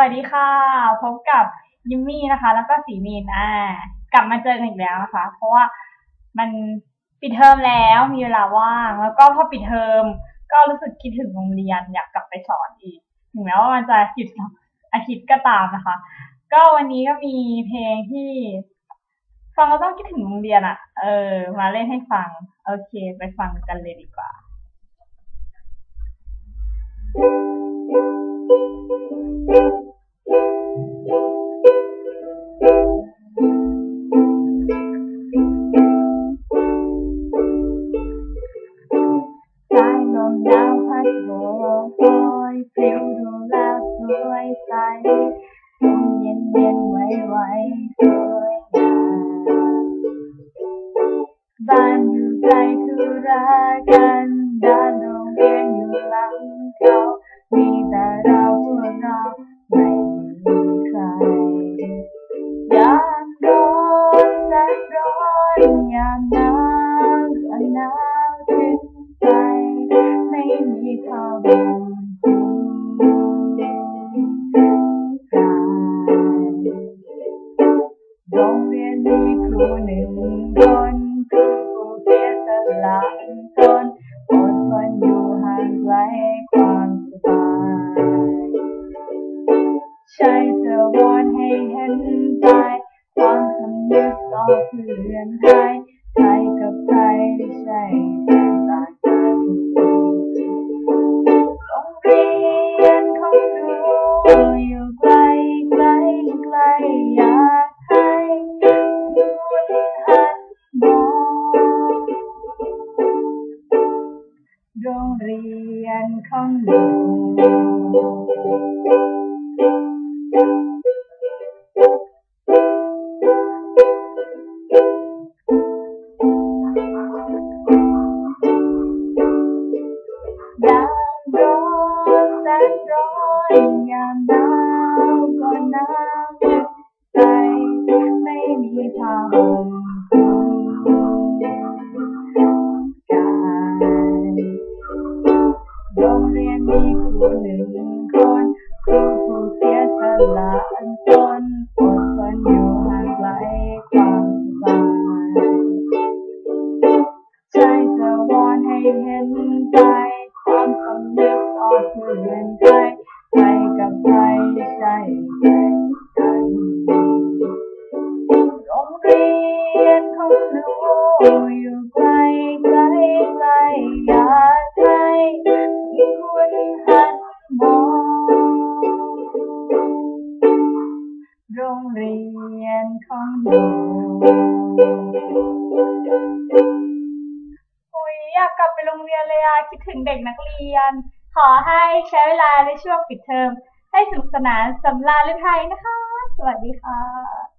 วัสดีค่ะ พบกับยิมมี่นะคะ แล้วก็สีมีนอ่ากลับมาเจอกันอีกแล้วนะคะ เพราะว่ามันปิดเทอมแล้วมีเวลาว่าง แล้วก็พอปิดเทอมก็รู้สึกคิดถึงโรงเรียนอยากกลับไปสอนอีกถึงแม้ว่ามันจะหยุดอาทิตย์ก็ตามนะคะ ก็วันนี้ก็มีเพลงที่ ฟังแล้วต้องคิดถึงโรงเรียนอะ่ะ เออ มาเล่นให้ฟัง โอเค ไปฟังกันเลยดีกว่าส ปลิวดูแล้วสวยใสลมเย็นเย็นไหวไหวสวยงามบ้านอยู่ไกลธุระกันด้านโรงเรียนอยู่หลังเขา ใช่จะวอนให้เห็นใจความคำนึกต่อเพื่อนไทยไทยกับไทยใช่แตกต่างกันโรงเรียนของหนูอยู่ไกลไกลไกลอยากให้คุณหันมองโรงเรียนของหนู ร้อนแสนร้อนยามหนาวก็หนาวถึงใจไม่มีผ้าห่มคลุมกายโรงเรียนมีครูหนึ่งคนครูผู้เสียสละตนอดทน เพื่อนไทยไทยกับไทยใช่แตกกันโรงเรียนของหนูอยู่ไกลไกลไกลอยากให้คุณหันมองโรงเรียนของหนูอุ้ยอยากกลับไปโรงเรียนเลยอะคิดถึงเด็กนักเรียน ขอให้ใช้เวลาในช่วงปิดเทอมให้สนุกสนานสำราญฤทัยนะคะ สวัสดีค่ะ